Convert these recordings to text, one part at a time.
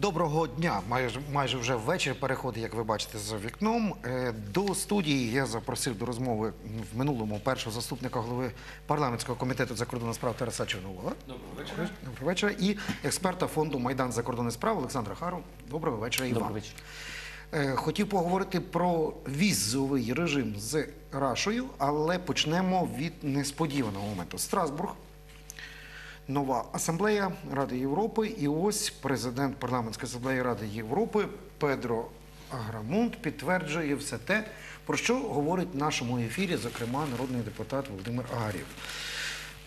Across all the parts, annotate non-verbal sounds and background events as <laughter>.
Доброго дня. Майже майже вже ввечері переходить, як ви бачите, за вікном. Е, До студії я запросив до розмови в минулому першого заступника голови парламентського комітету закордонних справ Тараса Чорновола. Доброго вечора. Доброго вечора. І експерта фонду Майдан закордонних справ Олександра Хару. Доброго вечора. І вам. Добрий вечір. Е, Хотів поговорити про візовий режим з Рашою, але почнемо від несподіваного моменту. Страсбург, нова асамблея Ради Європи, і ось президент парламентської асамблеї Ради Європи Педро Аграмунд підтверджує все те, про що говорить в нашому ефірі, зокрема, народний депутат Володимир Агарєв.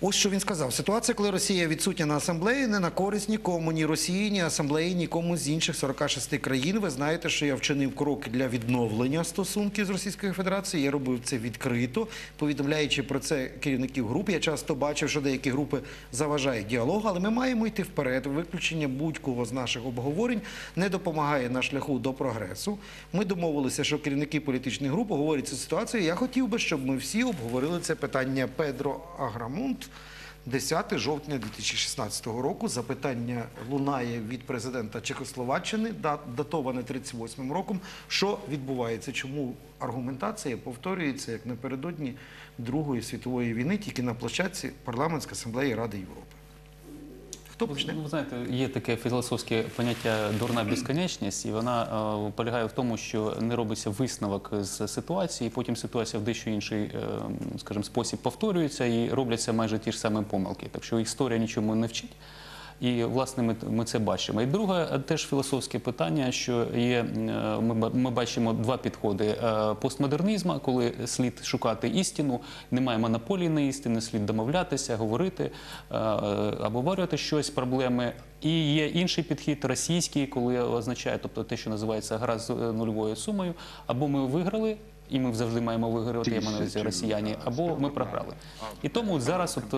Ось що він сказав: ситуація, коли Росія відсутня на асамблеї, не на користь нікому, ні Росії, ні асамблеї, нікому з інших 46 країн. Ви знаєте, що я вчинив кроки для відновлення стосунків з Російською Федерацією. Я робив це відкрито, повідомляючи про це керівників груп. Я часто бачив, що деякі групи заважають діалогу, але ми маємо йти вперед. Виключення будь-кого з наших обговорень не допомагає на шляху до прогресу. Ми домовилися, що керівники політичних груп говорять цю ситуацію. Я хотів би, щоб ми всі обговорили це питання. Педро Аграмунд. 10 жовтня 2016 року запитання лунає від президента Чехословаччини, да- датоване 38 роком. Що відбувається? Чому аргументація повторюється як напередодні Другої світової війни, тільки на площадці парламентської асамблеї Ради Європи? Хто почне? Ви знаєте, є таке філософське поняття дурна безконечність, і вона е, полягає в тому, що не робиться висновок з ситуації, і потім ситуація в дещо інший, е, скажімо, спосіб повторюється і робляться майже ті ж самі помилки. Так що історія нічому не вчить. І власне ми, ми це бачимо. І друге, е, теж філософське питання, що є е, ми, ми бачимо два підходи Е, постмодернізму, коли слід шукати істину, немає монополії на істину, слід домовлятися, говорити, обговорювати щось, проблеми. І є інший підхід російський, коли означає, тобто те, що називається гра з нульовою сумою, або ми виграли. І ми завжди маємо виграти, я маю на увазі росіяни, або ми програли. І тому зараз, от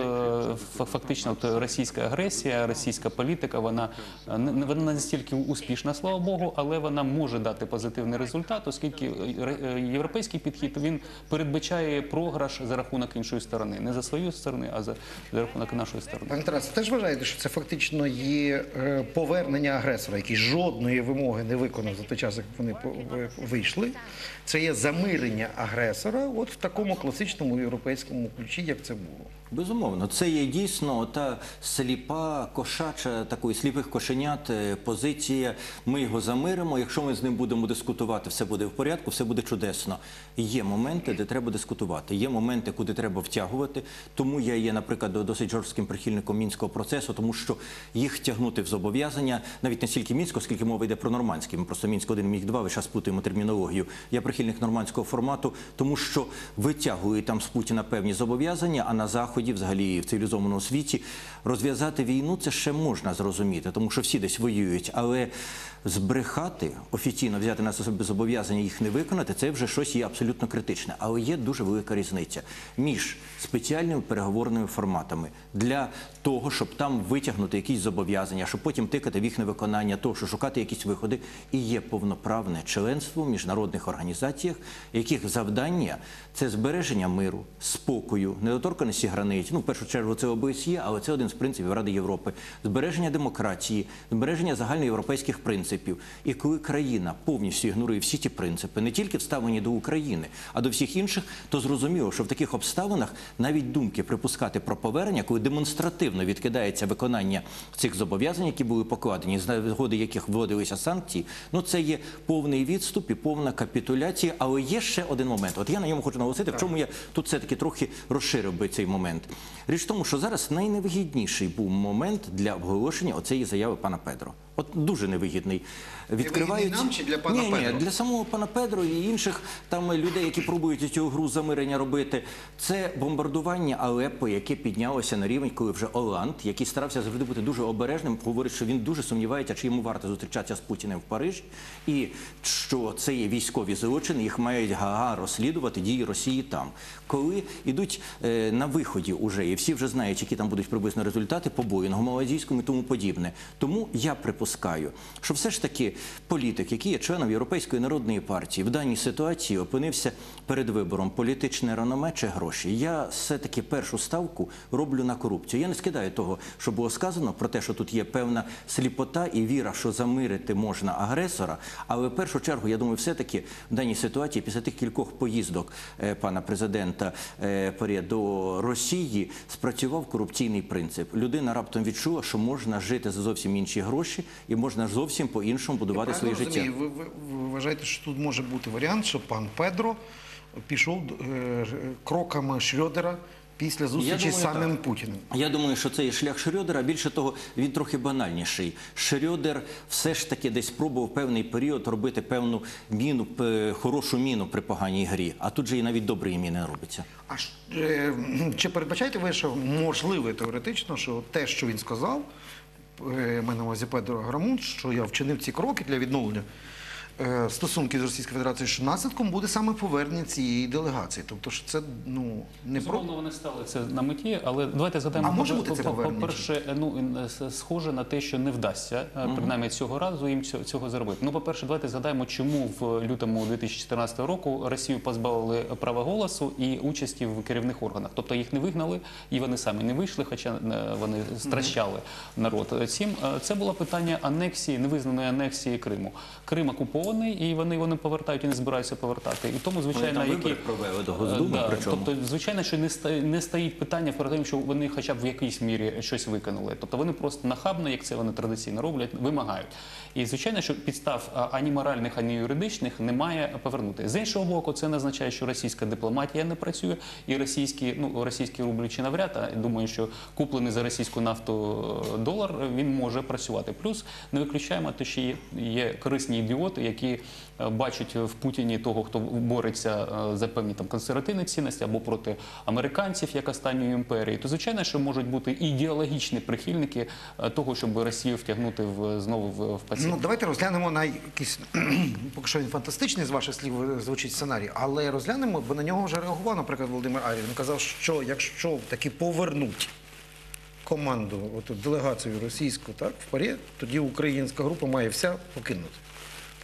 е, фактично, от російська агресія, російська політика, вона е, не вона не настільки успішна, слава Богу, але вона може дати позитивний результат, оскільки е, європейський підхід він передбачає програш за рахунок іншої сторони, не за свою сторону, а за, за рахунок нашої сторони. Пане Тарасе, теж вважаєте, що це фактично є повернення агресора, який жодної вимоги не виконав за той час, як вони вийшли. Це є замирення агресора, от в такому класичному європейському ключі, як це було. Безумовно, це є дійсно та сліпа, кошача, такої сліпих кошенят е, позиція. Ми його замиримо. Якщо ми з ним будемо дискутувати, все буде в порядку, все буде чудесно. Є моменти, де треба дискутувати. Є моменти, куди треба втягувати. Тому я є, наприклад, досить жорстким прихильником мінського процесу, тому що їх тягнути в зобов'язання навіть не стільки мінського, скільки мова йде про нормандський. Ми просто мінськ 1 міг 2 ви зараз путаємо термінологію. Я прихильник нормандського формату, тому що витягують там з Путіна певні зобов'язання, а на заході, взагалі в цивілізованому світі, розв'язати війну це ще можна зрозуміти, тому що всі десь воюють, але збрехати офіційно взяти на себе зобов'язання їх не виконати, це вже щось є абсолютно критичне. Але є дуже велика різниця між спеціальними переговорними форматами для того, щоб там витягнути якісь зобов'язання, щоб потім тикати в їх невиконання, того, що шукати якісь виходи, і є повноправне членство в міжнародних організаціях, яких завдання це збереження миру, спокою, недоторканості границь. Ну, в першу чергу, це ОБСЄ, але це один з принципів Ради Європи, збереження демократії, збереження загальноєвропейських принципів. І коли країна повністю ігнорує всі ті принципи, не тільки вставлені до України, а до всіх інших, то зрозуміло, що в таких обставинах навіть думки припускати про повернення, коли демонстративно відкидається виконання цих зобов'язань, які були покладені, з згоди яких вводилися санкції, ну це є повний відступ і повна капітуляція. Але є ще один момент. От я на ньому хочу наголосити, в чому я тут все-таки трохи розширив би цей момент. Річ в тому, що зараз найневигідніший був момент для оголошення оцеї заяви пана Педро. От дуже невигідний. Невигідний нам чи для пана ні, Педро? Ні, для самого пана Педро і інших там людей, які пробують цю гру замирення робити. Це бомбардування Алеппо, яке піднялося на рівень, коли вже Оланд, який старався завжди бути дуже обережним, говорить, що він дуже сумнівається, чи йому варто зустрічатися з Путіним в Парижі, і що це є військові злочини, їх мають Гага розслідувати дії Росії там. Коли йдуть е, на виході. уже, і всі вже знають, які там будуть приблизно результати по Боїнгу, Малазійському і тому подібне. Тому я припускаю, що все ж таки політик, який є членом Європейської народної партії, в даній ситуації опинився перед вибором політичне реноме чи гроші. Я все-таки першу ставку роблю на корупцію. Я не скидаю того, що було сказано про те, що тут є певна сліпота і віра, що замирити можна агресора. Але в першу чергу, я думаю, все-таки в даній ситуації, після тих кількох поїздок е, пана президента е, до Росії, спрацював корупційний принцип. Людина раптом відчула, що можна жити за зовсім інші гроші і можна зовсім по-іншому будувати своє Правильно життя. розумію? Ви, ви, ви вважаєте, що тут може бути варіант, що пан Педро пішов е, кроками Шрёдера після зустрічі думаю, з самим так. Путіним? Я думаю, що це є шлях Шрёдера. Більше того, він трохи банальніший. Шрёдер все ж таки десь пробував певний період робити певну міну, п- хорошу міну при поганій грі. А тут же і навіть доброї міни не робиться. А ж, е, чи передбачаєте ви, що можливо теоретично, що те, що він сказав, е, Маю на увазі Педро Грамун, що я вчинив ці кроки для відновлення е, стосунків з Російською Федерацією, що наслідком буде саме повернення цієї делегації. Тобто, що це ну не про вони стали це на меті, але давайте задаємо А може по- бути це повернення? По-перше, ну е, схоже на те, що не вдасться е, принаймні цього разу їм цього, зробити. Ну, по-перше, давайте згадаємо, чому в лютому 2014 року Росію позбавили права голосу і участі в керівних органах. Тобто їх не вигнали, і вони самі не вийшли, хоча е, вони стращали народ. Цим е, це було питання анексії, невизнаної анексії Криму. Крим окупований, і вони вони повертають і не збираються повертати. І тому, звичайно, там які вибори провели до Госдуми, Да, причому. Тобто, звичайно, що не ста- не стоїть питання про те, що вони хоча б в якійсь мірі щось виконали. Тобто вони просто нахабно, як це вони традиційно роблять, вимагають. І звичайно, що підстав ані моральних, ані юридичних немає повернути. З іншого боку, це не означає, що російська дипломатія не працює, і російські, ну російські рублі чи навряд. А думаю, що куплений за російську нафту е, долар він може працювати. Плюс не виключаємо, те, що є, є корисні ідіоти, які е, бачать в Путіні того, хто бореться е, за певні там консервативні цінності або проти американців як останньої імперії, то звичайно, що можуть бути ідеологічні прихильники е, того, щоб Росію втягнути в знову в, в паці. Ну, давайте розглянемо на якийсь, <clears throat> поки що він фантастичний з ваших слів звучить сценарій, але розглянемо, бо на нього вже реагував, наприклад, Володимир Арій. Він казав, що якщо таки повернуть команду, от, делегацію російську так, в ПАРЄ, тоді українська група має вся покинути.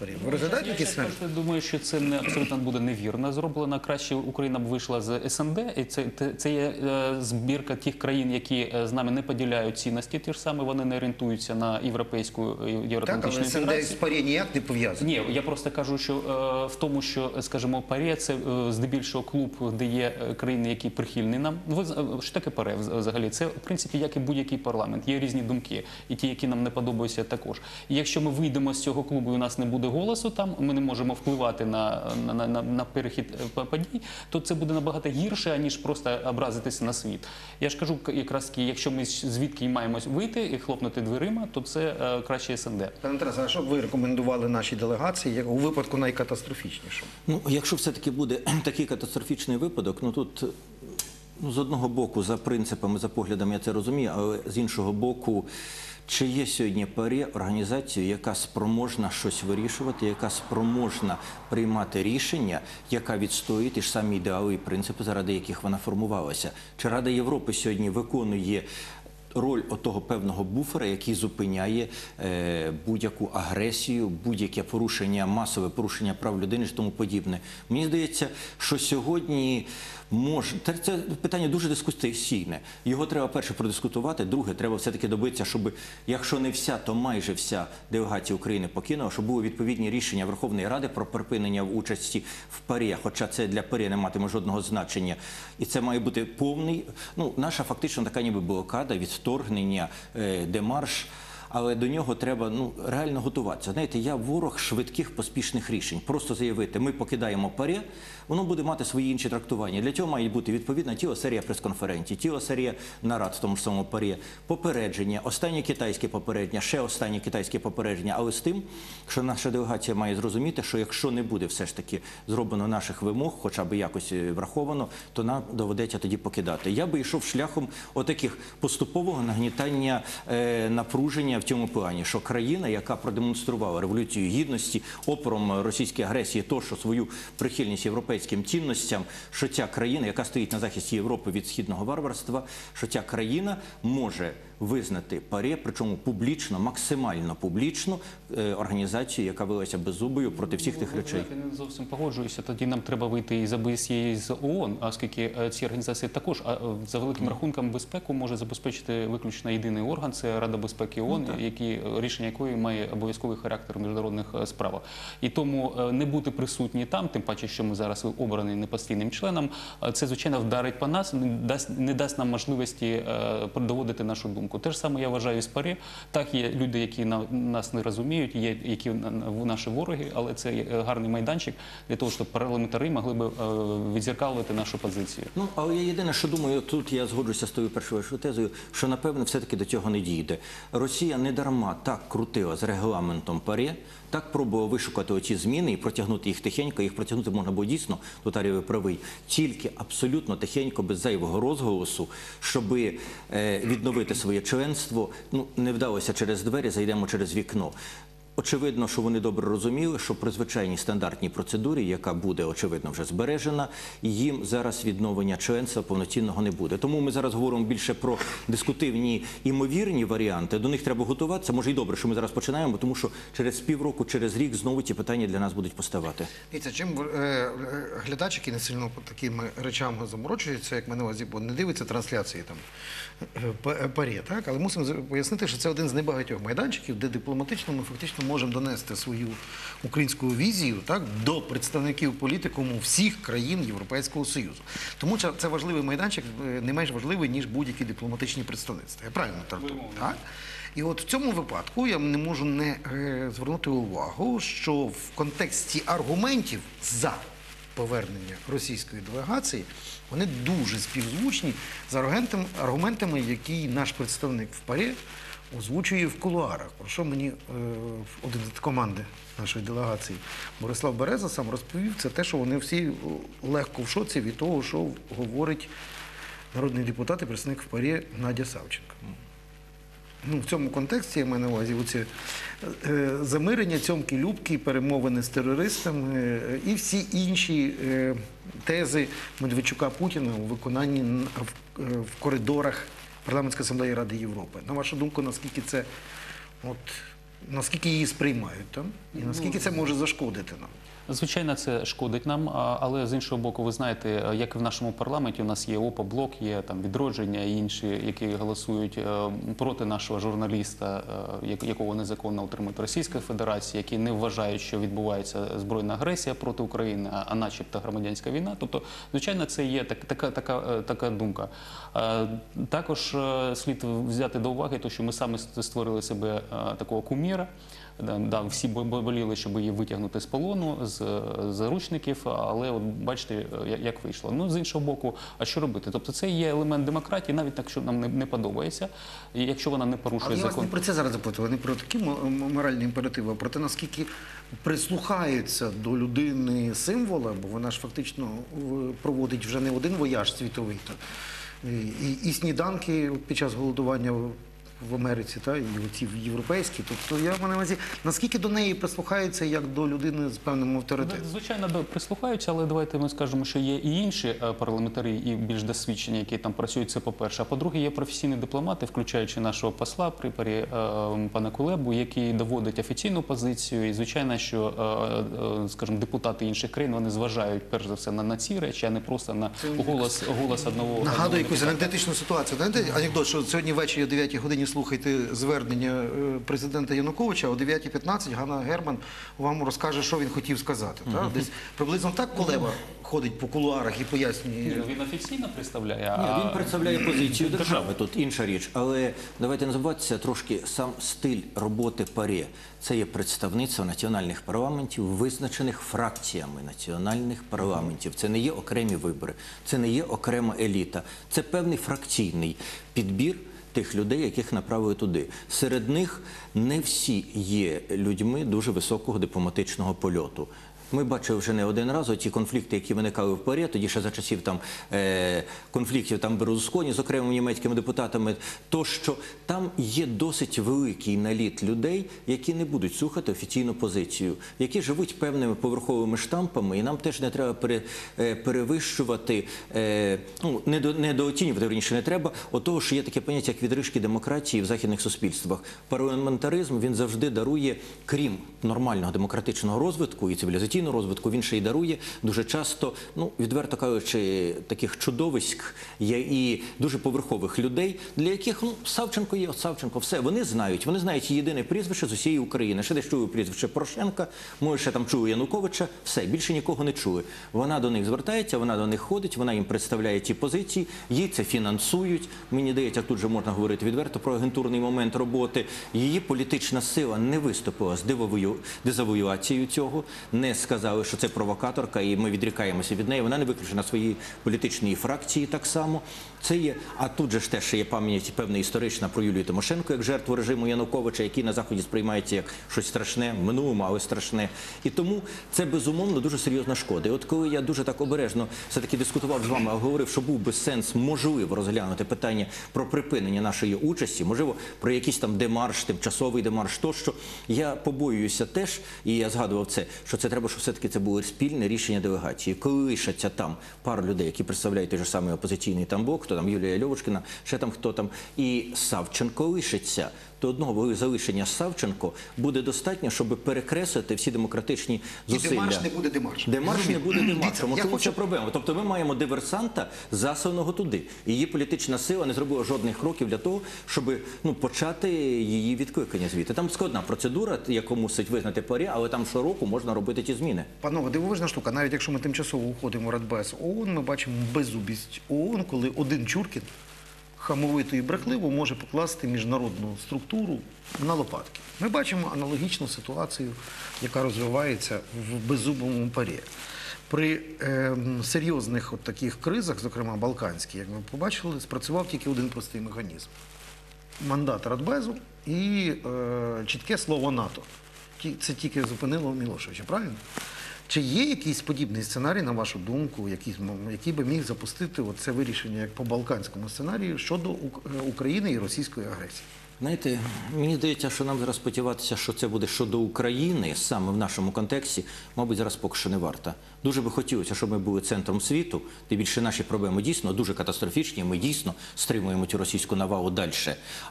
ПАРЄ. Ви розглядаєте Я якісь ще сценарій? думаю, що це не абсолютно буде невірно зроблено. Краще Україна б вийшла з СНД, і це, це, це є е, збірка тих країн, які е, з нами не поділяють цінності. Ті ж саме вони не орієнтуються на європейську е, Так, але СНД з інтеграцію. ПАРЄ ніяк не пов'язані. Ні, я просто кажу, що в тому, що скажімо, ПАРЄ це здебільшого клуб, де є країни, які прихильні нам. Ну, Ви що таке ПАРЄ взагалі? Це в принципі як і будь-який парламент. Є різні думки, і ті, які нам не подобаються, також. І якщо ми вийдемо з цього клубу, і у нас не буде голосу там, ми не можемо впливати на, на, на, на, на перехід е, подій, то це буде набагато гірше, аніж просто образитися на світ. Я ж кажу, якраз таки, якщо ми звідки маємось вийти і хлопнути дверима, то це е, краще СНД. Пане Тарасе, а що б ви рекомендували нашій делегації як у випадку найкатастрофічнішому? Ну, якщо все-таки буде <clears throat> такий катастрофічний випадок, ну тут ну, з одного боку, за принципами, за поглядами я це розумію, але з іншого боку, чи є сьогодні парі організацію, яка спроможна щось вирішувати, яка спроможна приймати рішення, яка відстоює ті ж самі ідеали і принципи, заради яких вона формувалася? Чи Рада Європи сьогодні виконує роль отого певного буфера, який зупиняє е, будь-яку агресію, будь-яке порушення, масове порушення прав людини і тому подібне. Мені здається, що сьогодні може це, питання дуже дискусійне. Його треба перше продискутувати. Друге, треба все-таки добитися, щоб якщо не вся, то майже вся делегація України покинула, щоб були відповідні рішення Верховної Ради про припинення участі в парі, хоча це для парі не матиме жодного значення. І це має бути повний. Ну, наша фактично така ніби блокада, відторгнення, е, демарш. Але до нього треба ну реально готуватися. Знаєте, я ворог швидких поспішних рішень. Просто заявити, ми покидаємо парі, воно буде мати свої інші трактування. Для цього має бути відповідна тіла серія прес-конференцій, тіла серія нарад в тому ж самому парі, попередження, останнє китайське попередження, ще останнє китайське попередження. Але з тим, що наша делегація має зрозуміти, що якщо не буде все ж таки зроблено наших вимог, хоча б якось е, враховано, то нам доведеться тоді покидати. Я би йшов шляхом отаких поступового нагнітання е, напруження в цьому плані, що країна, яка продемонструвала революцію гідності, опором російської агресії, то що свою прихильність європейським цінностям, що ця країна, яка стоїть на захисті Європи від східного варварства, що ця країна може визнати паре, причому публічно, максимально публічно, е, організацію, яка велася беззубою проти всіх тих речей. Я не зовсім погоджуюся. Тоді нам треба вийти із ОБСЄ і з ООН, оскільки е, ці організації також а, е, за великим рахунком безпеку може забезпечити виключно єдиний орган це Рада безпеки ООН, які рішення якої має обов'язковий характер в міжнародних справах. І тому не бути присутні там, тим паче, що ми зараз обрані непостійним членом, це звичайно вдарить по нас, не дасть нам можливості доводити нашу думку. Те ж саме я вважаю з парі. Так є люди, які на нас не розуміють, є які на- на- наші вороги, але це е, гарний майданчик для того, щоб парламентари могли б е, відзеркалювати нашу позицію. Ну, але я єдине, що думаю, тут я згоджуся з тою першою тезою, що напевно все-таки до цього не дійде. Росія не дарма так крутила з регламентом паре, так пробував вишукати оці зміни і протягнути їх тихенько. Їх протягнути можна було дійсно, тут правий, тільки абсолютно тихенько, без зайвого розголосу, щоб відновити своє членство. Ну, не вдалося через двері, зайдемо через вікно. Очевидно, що вони добре розуміли, що при звичайній стандартній процедурі, яка буде очевидно вже збережена, їм зараз відновлення членства повноцінного не буде. Тому ми зараз говоримо більше про дискутивні імовірні варіанти. До них треба готуватися. Може, і добре, що ми зараз починаємо, тому що через півроку, через рік знову ці питання для нас будуть поставати. Дивіться, чим е, е, глядач, який не сильно такими речами заморочується, як мене увазі, бо не дивиться трансляції там е, е, парі, так? Але мусимо пояснити, що це один з небагатьох майданчиків, де дипломатично ми фактично можемо донести свою українську візію так, до представників політикуму всіх країн Європейського Союзу. Тому це важливий майданчик, е, не менш важливий, ніж будь-які дипломатичні представництва. Я правильно трактую? Так? І от в цьому випадку я не можу не е, звернути увагу, що в контексті аргументів за повернення російської делегації вони дуже співзвучні з аргументами, які наш представник в ПАРЄ озвучує в кулуарах. Про що мені е, один з команди нашої делегації Борислав Береза сам розповів, це те, що вони всі легко в шоці від того, що говорить народний депутат і представник в ПАРЄ Надя Савченко. Ну, в цьому контексті я маю на увазі оці е, замирення, цьомки, любки, перемовини з терористами е, і всі інші е, тези Медведчука Путіна у виконанні в, е, в коридорах парламентської асамблеї Ради Європи. На вашу думку, наскільки це от наскільки її сприймають там, і наскільки це може зашкодити нам? Звичайно, це шкодить нам, але з іншого боку, ви знаєте, як і в нашому парламенті, у нас є ОПА, блок, є там відродження і інші, які голосують е, проти нашого журналіста, е, якого незаконно утримують Російська Федерація, які не вважають, що відбувається збройна агресія проти України, а, начебто громадянська війна. Тобто, звичайно, це є так, така, така, е, така думка. Також слід взяти до уваги, те, що ми саме створили себе такого куміра. Да, всі бо- бо- боліли, щоб її витягнути з полону, з е, заручників, але от бачите, е, як вийшло. Ну, з іншого боку, а що робити? Тобто це є елемент демократії, навіть якщо нам не, не подобається, і якщо вона не порушує Але я вас не про це зараз запитував, не про такі мо- моральні імперативи, а про те, наскільки прислухаються до людини символа, бо вона ж фактично проводить вже не один вояж світовий. Та, і, і сніданки під час голодування в- Америці, та, і оці європейські. Тобто я маю на увазі, наскільки до неї прислухаються як до людини з певним авторитетом. Ну, Звичайно, до- прислухаються, але давайте ми скажемо, що є і інші е, парламентарі, і більш досвідчені, які там працюють. Це по-перше. А по-друге, є професійні дипломати, включаючи нашого посла при парі е, пана Кулебу, який доводить офіційну позицію. І звичайно, що е, е, скажімо, депутати інших країн вони зважають перш за все на, на ці речі, а не просто на голос, голос одного одного Нагадую якусь анекдотичну ситуацію. Знаєте, анекдот, що сьогодні ввечері о 9 годині слухайте звернення е, президента Януковича, о 9.15 Ганна Герман вам розкаже, що він хотів сказати. Так? Десь приблизно так Колеба ходить по кулуарах і пояснює. Він офіційно представляє, Ні, а він представляє позицію держави. Тут інша річ. Але давайте не забуватися трошки сам стиль роботи ПАРЄ. Це є представництво національних парламентів, визначених фракціями національних парламентів. Це не є окремі вибори, це не є окрема еліта. Це певний фракційний підбір. Тих людей, яких направили туди, серед них не всі є людьми дуже високого дипломатичного польоту. Ми бачили вже не один раз ті конфлікти, які виникали в ПАРЄ, тоді ще за часів там е, конфліктів там Берлусконі з окремими німецькими депутатами, то що там є досить великий наліт людей, які не будуть слухати офіційну позицію, які живуть певними поверховими штампами, і нам теж не треба пере, е, перевищувати, е, ну недо, недооцінювати верніше не треба. От того, що є таке поняття як відрижки демократії в західних суспільствах. Парламентаризм він завжди дарує, крім нормального демократичного розвитку і цивілізаційного розвитку, він ще й дарує дуже часто, ну відверто кажучи, таких чудовиськ є і дуже поверхових людей, для яких ну Савченко є от Савченко, все вони знають. Вони знають єдине прізвище з усієї України. Ще десь чули прізвище Порошенка, може ще там чули Януковича. Все більше нікого не чули. Вона до них звертається, вона до них ходить, вона їм представляє ті позиції, їй це фінансують. Мені здається, тут же можна говорити відверто про агентурний момент роботи. Її політична сила не виступила з дивовою дезавуюацією цього, не сказали, що це провокаторка, і ми відрікаємося від неї. Вона не виключена своїй політичній фракції так само. Це є, а тут же ж теж є пам'ять певна історична про Юлію Тимошенко як жертву режиму Януковича, який на заході сприймається як щось страшне, минулому, але страшне. І тому це безумовно дуже серйозна шкода. І от коли я дуже так обережно все таки дискутував з вами, а говорив, що був би сенс можливо розглянути питання про припинення нашої участі, можливо, про якийсь там демарш, тимчасовий демарш, тощо я побоююся теж, і я згадував це, що це треба, щоб все таки це було спільне рішення делегації. Коли лишаться там пару людей, які представляють той же самий опозиційний там блок, хто там Юлія Льовушкіна, ще там хто там, і Савченко лишиться. То одного залишення Савченко буде достатньо, щоб перекреслити всі демократичні І зусилля. демарш не буде демарш. Демарш не буде демаршем. Я хочу- це проблема. Тобто ми маємо диверсанта засаного туди. Її політична сила не зробила жодних кроків для того, щоб ну, почати її відкликання звідти. Там складна процедура, яку мусить визнати парі, але там щороку можна робити ті зміни. Панове, дивовижна штука. Навіть якщо ми тимчасово уходимо в Радбез ООН, ми бачимо беззубість ООН, коли один Чуркін хамовито і брехливо може покласти міжнародну структуру на лопатки. Ми бачимо аналогічну ситуацію, яка розвивається в беззубому парі. При ем, серйозних от таких кризах, зокрема балканській, як ми побачили, спрацював тільки один простий механізм мандат Радбезу і е, чітке слово НАТО. Це тільки зупинило Мілошевича, правильно? Чи є якийсь подібний сценарій, на вашу думку, який, змо- який би міг запустити це вирішення як по балканському сценарію щодо е, України і російської агресії? Знаєте, мені здається, що нам зараз сподіватися, що це буде щодо України, саме в нашому контексті, мабуть, зараз поки що не варто. Дуже би хотілося, щоб ми були центром світу, тим більше наші проблеми дійсно дуже катастрофічні. Ми дійсно стримуємо цю російську навалу далі.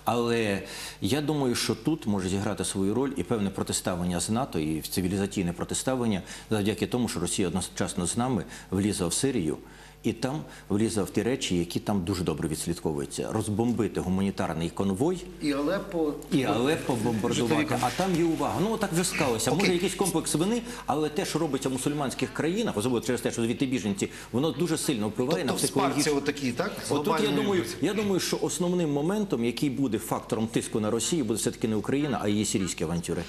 Але я думаю, що тут може зіграти свою роль і певне протиставлення з НАТО, і цивілізаційне протиставлення завдяки тому, що Росія одночасно з нами влізла в Сирію. І там влізла в ті речі, які там дуже добре відслідковуються: розбомбити гуманітарний конвой І Алеппо, і Алеппо бомбардувати. А там є увага. Ну так вже склалося. Може якийсь комплекс вини, але те, що робиться в мусульманських країнах, особливо через те, що звідти біженці, воно дуже сильно впливає тобто на в спарці психологічну. отакі, так? Отут я думаю, я думаю, що основним моментом, який буде фактором тиску на Росію, буде все таки не Україна, а її сирійські авантюри.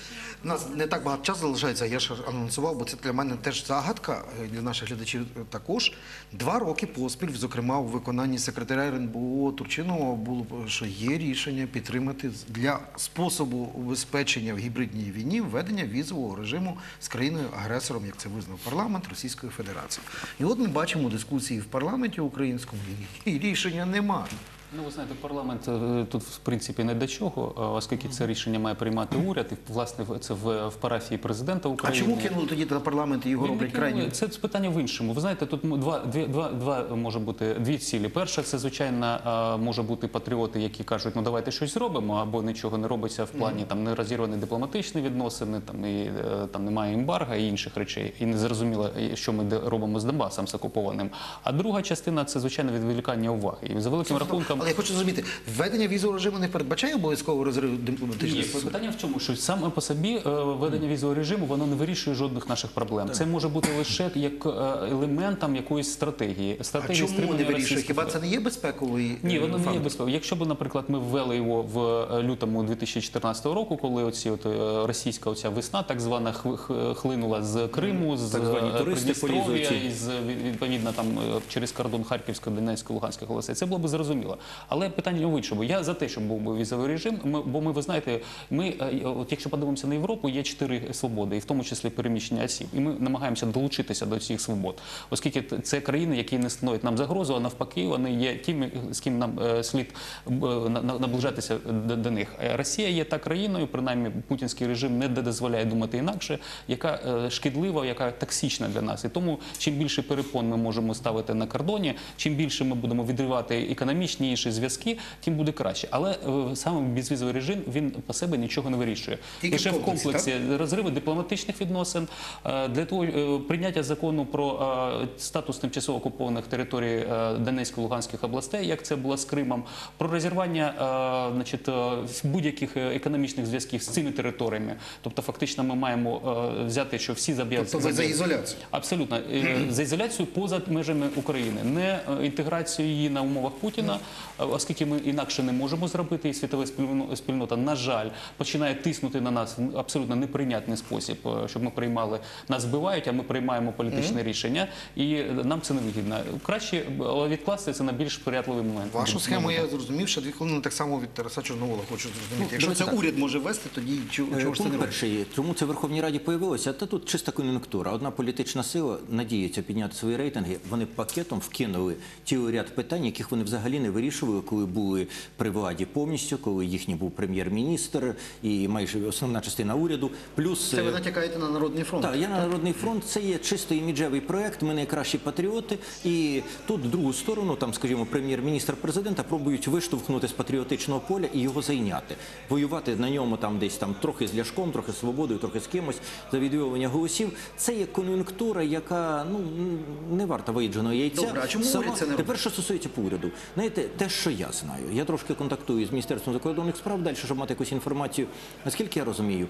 У нас не так багато часу залишається, я ж анонсував, бо це для мене теж загадка, для наших глядачів також. Два роки поспіль, зокрема у виконанні секретаря РНБО Турчинова, було що є рішення підтримати для способу убезпечення в гібридній війні введення візового режиму з країною-агресором, як це визнав парламент Російської Федерації. І от ми бачимо дискусії в парламенті українському, і рішення немає. Ну, ви знаєте, парламент е, тут в принципі не до чого, е, оскільки це рішення має приймати уряд, і власне в- це в, в парафії президента України. А чому кинули тоді на парламент і його Він роблять керує. крайнім? Це питання в іншому. Ви знаєте, тут два, дві, два, два може бути дві цілі. Перша це звичайно е, може бути патріоти, які кажуть, ну давайте щось зробимо, або нічого не робиться в плані там не розірвані дипломатичні відносини, там і е, там немає ембарга і інших речей, і не зрозуміло, що ми робимо з Донбасом з окупованим. А друга частина це звичайно відволікання уваги. І за великим рахунком. Але я хочу зрозуміти, введення візового режиму не передбачає обов'язково розрив Ні, дипломатичних стосунків? питання в чому, що саме по собі е, введення візового режиму воно не вирішує жодних наших проблем. Це може бути лише як е, елементом якоїсь стратегії. А Стратегії чому не вирішує? російських Хіба це не є безпековий ні, е, воно не є фактор? безпеково. Якщо б, наприклад, ми ввели його в е, лютому 2014 року, коли оці от е, російська оця весна, так звана хв- х- хлинула з Криму, з Так звані е, туристи Придністров'я, полізуть. і з від- відповідно там е, через кордон Харківської, Донецької, Луганської областей, це було б зрозуміло. Але питання в іншому. Я за те, щоб був візовий режим. Ми, бо ми, ви знаєте, ми, е, от якщо подивимося на Європу, є чотири свободи, і в тому числі переміщення осіб. І ми намагаємося долучитися до цих свобод, оскільки це країни, які не становлять нам загрозу, а навпаки, вони є тими, з ким нам е, слід е, на- на- наближатися до, них. Росія є та країною, принаймні путінський режим не дозволяє думати інакше, яка шкідлива, яка токсична для нас. І тому чим більше перепон ми можемо ставити на кордоні, чим більше ми будемо відривати економічні і інші зв'язки, тим буде краще. Але е, саме безвізовий режим він по себе нічого не вирішує. Тільки Лише в комплексі, комплексі розриви дипломатичних відносин е, для того е, прийняття закону про е, статус тимчасово окупованих територій е, Донецької Луганських областей, як це було з Кримом, про розірвання е, значить, е, будь-яких економічних зв'язків з цими територіями. Тобто, фактично, ми маємо е, взяти, що всі зобов'язані Тобто за ізоляцію. Абсолютно <clears throat> за ізоляцію поза межами України, не інтеграцію її на умовах Путіна, оскільки ми інакше не можемо зробити, і світова спільно- спільнота, на жаль, починає тиснути на нас в абсолютно неприйнятний спосіб, е, щоб ми приймали нас збивають, а ми приймаємо політичне рішення, і е, нам це не вигідно. Краще е, відкласти це на більш сприятливий момент. Вашу схему я зрозумів, ще дві хвилини так само від Тараса Чорновола хочу зрозуміти. Якщо це так. уряд може вести, тоді чого, ж це не перший. Чому це в Верховній Раді появилося? Та тут чиста кон'юнктура. Одна політична сила надіється підняти свої рейтинги. Вони пакетом вкинули цілий ряд питань, яких вони взагалі не вирішували, коли були при владі повністю, коли їхній був прем'єр-міністр і майже основна частина уряду. Плюс Це ви е, натякаєте на Народний фронт. так, я на Народний фронт. Це є чисто іміджевий проект. Ми найкращі патріоти. І тут в другу сторону, там, скажімо, прем'єр-міністр президента пробують виштовхнути з патріотичного поля і його зайняти, воювати на ньому там десь там трохи з ляшком, трохи з свободою, трохи з кимось за відвоювання голосів. Це є кон'юнктура, яка ну не варта виїдженого яйця. Добре, а чому Сама- уряд це не робить? Тепер що стосується по уряду, знаєте, те, що я знаю, я трошки контактую з міністерством закордонних справ далі, щоб мати якусь інформацію. Наскільки я розумію,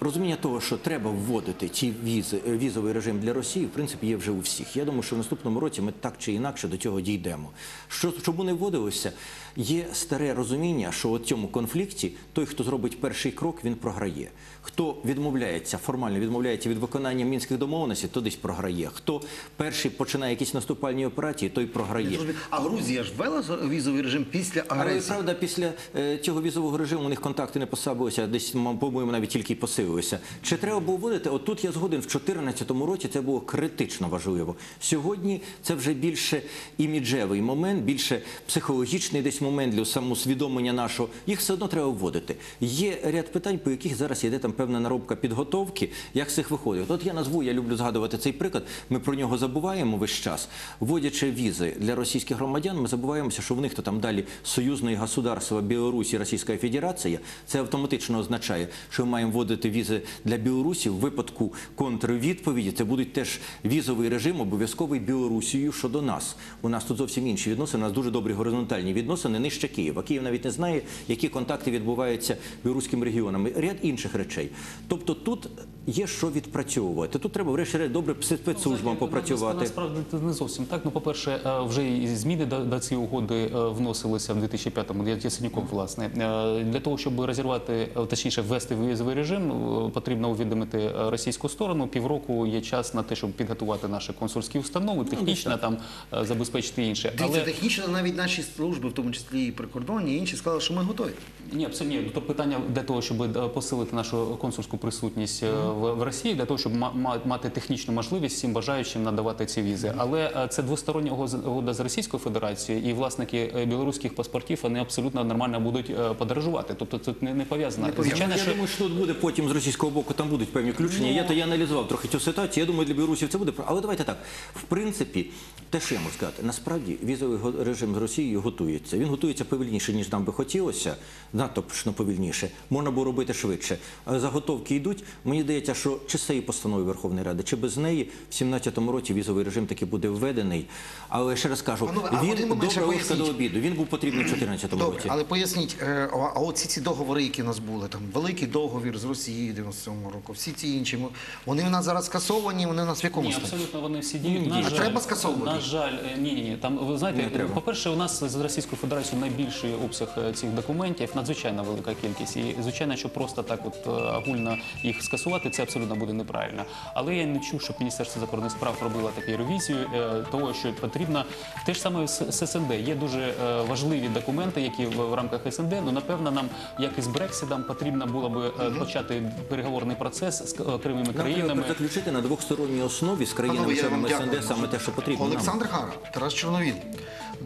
розуміння того, що треба вводити ці візи, е, візовий режим для Росії, в принципі, є вже у всіх. Я думаю, що в наступному році ми так чи інакше до цього дійдемо. Що чому не вводилося? Є старе розуміння, що у цьому конфлікті той, хто зробить перший крок, він програє. Хто відмовляється, формально відмовляється від виконання мінських домовленостей, то десь програє. Хто перший починає якісь наступальні операції, той програє. А Грузія ж ввела візовий режим після Але правда, після е, цього візового режиму у них контакти не посабилися, десь по-моєму навіть тільки й посилилися. Чи треба було вводити? От тут я згоден в 2014 році це було критично важливо. Сьогодні це вже більше іміджевий момент, більше психологічний десь момент для самосвідомлення нашого. Їх все одно треба вводити. Є ряд питань, по яких зараз йде там певна наробка підготовки. Як з цих виходить? От я назву, я люблю згадувати цей приклад. Ми про нього забуваємо весь час. Вводячи візи для російських громадян, ми забуваємося, що в них то там далі союзне государство Білорусі, Російська Федерація. Це автоматично означає, що ми маємо вводити візи для Білорусі в випадку контрвідповіді. Це будуть теж візовий режим, обов'язковий Білорусією щодо нас. У нас тут зовсім інші відносини. У нас дуже добрі горизонтальні відносини нижче Києва. Київ навіть не знає, які контакти відбуваються білоруським регіонами. Ряд інших речей. Тобто тут є що відпрацьовувати. Тут треба врешті-решт добре спецслужбам попрацювати. Насправді це не зовсім так. Ну, по-перше, е, вже і зміни до, до цієї угоди е, вносилися в 2005-му я Ясенюком, власне. Е, Для того, щоб розірвати, точніше, ввести візовий режим, потрібно увідомити російську сторону. Півроку є час на те, щоб підготувати наші консульські установи, технічно там забезпечити інше. Дивіться, технічно навіть наші служби, в тому числі і прикордонні, і інші сказали, що ми готові. Ні, абсолютно. Ні. То питання для того, щоб посилити нашу консульську присутність в Росії, для того, щоб ма- ма- мати технічну можливість всім бажаючим надавати ці візи. Але е, це двостороння угода з Російською Федерацією, і власники е, білоруських паспортів вони абсолютно нормально будуть е, подорожувати. Тобто тут не, не пов'язано. Звичайно, Я що думаю, що тут буде потім з російського боку, там будуть певні включення. Я то я аналізував трохи цю ситуацію. Я думаю, для білорусів це буде. Але давайте так. В принципі, те, що я можу сказати, насправді візовий режим з Росією готується. Він готується повільніше, ніж нам би хотілося, надто повільніше. Можна було робити швидше. Заготовки йдуть. Мені здається, що чи з цієї постанови Верховної Ради, чи без неї, в 17-му році візовий режим таки буде введений. Але ще раз кажу, а він добра ложка до обіду. Він був потрібний в 14-му році. але поясніть, е, а оці ці договори, які в нас були, там великий договір з Росією 97-го року, всі ці інші, вони в нас зараз скасовані, вони в нас в якому Ні, абсолютно вони всі діють. На А жаль, треба скасовувати? На жаль, е, ні, ні, ні. Там ви знаєте, по-перше, у нас з Російською Федерацією найбільший обсяг е, цих документів, надзвичайно велика кількість. І звичайно, що просто так, от огульно їх скасувати, це абсолютно буде неправильно. Але я не чув, щоб Міністерство закордонних справ робило таку ревізію е, того, що потрібно те ж саме з СНД. Є дуже е, важливі документи, які в, в рамках СНД. Ну напевно, нам, як і з Брекситом, потрібно було би е, почати переговорний процес з е, окремими Нам треба країнами. заключити на двохсторонній основі з країнами членами. СНД саме те, що потрібно. Олександр Хара, Тарас Чорновіл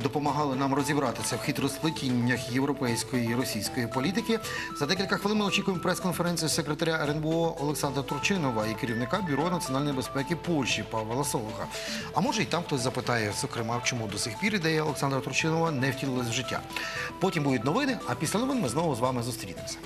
допомагали нам розібратися в хитросплетіннях європейської і російської політики. За декілька хвилин ми очікуємо прес-конференцію секретаря РНБО Олександра Турчинова і керівника Бюро національної безпеки Польщі Павла Солоха. А може і там хтось запитає, зокрема, чому до сих пір ідея Олександра Турчинова не втілилась в життя. Потім будуть новини, а після новин ми знову з вами зустрінемося.